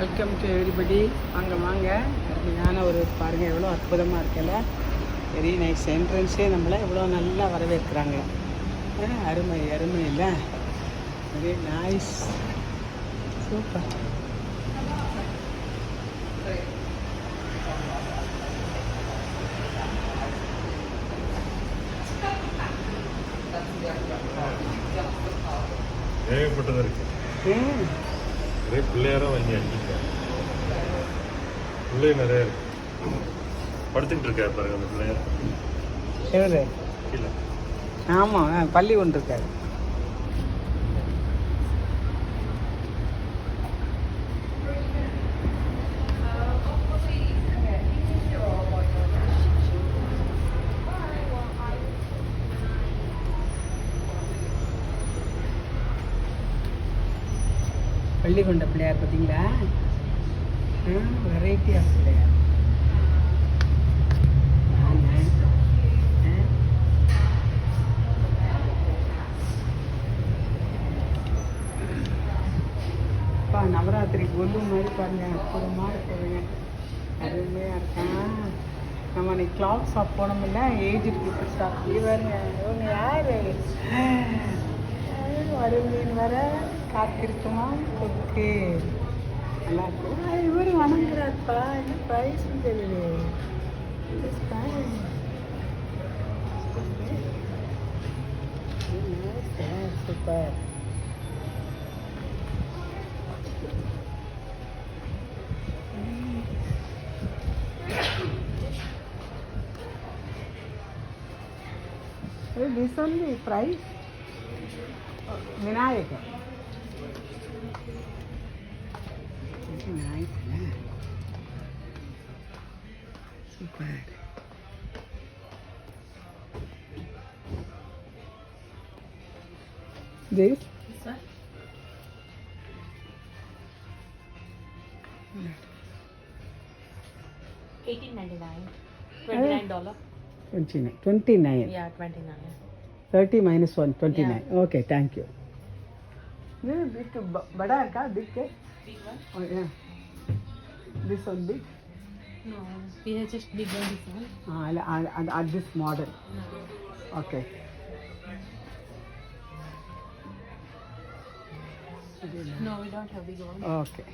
Welcome to everybody வாங்க வாங்க. அருமையான ஒரு பாருங்கள் எவ்வளோ அற்புதமாக இருக்குல்ல. வெரி நைஸ் என்ட்ரன்ஸே நம்மளை எவ்வளோ நல்லா வரவேற்கிறாங்க. அருமை அருமை இல்லை. வெரி நைஸ் சூப்பர் ஏகப்பட்டது இருக்கு. ம். நிறைய பிள்ளையாரும் வாங்கி அடிக்கிட்டாங்க பிள்ளை நிறைய இருக்கு. படுத்துக்கிட்டு இருக்கா பாருங்க அந்த பிள்ளையார். கீழே. ஆமாம் பள்ளி ஒன்று இருக்காரு பள்ளி கொண்ட பிள்ளையார் பார்த்தீங்களா வெரைட்டி ஆஃப் பிள்ளையார் ஆ. அப்பா நவராத்திரி கொல்லு மாதிரி பாருங்க. அற்புதமாக இருக்குதுங்க அருமையாக இருக்கான் நம்ம அன்னைக்கு கிளாத் ஷாப் போனோம்ல ஏஜ் இருக்கு ஷாப் இவருங்க இவங்க யார்? காத்திருக்குமா ஓகே நல்லா இருக்கு இவர் வணங்குறாருப்பா என்ன ப்ரைஸ் தெரியல super Hey, this only price? It's nice. So bad. This? Eighteen ninety nine. Twenty nine dollar. Twenty nine. Twenty nine. Yeah, twenty nine. Thirty minus one, twenty nine. One Okay, thank you. Thank you ಬಿಟ್ಟು Big one? Oh, yeah. This one big? No, we have just big one this one. Ah, and, and, and, and this model. No. Okay. No, we don't have big one. Okay.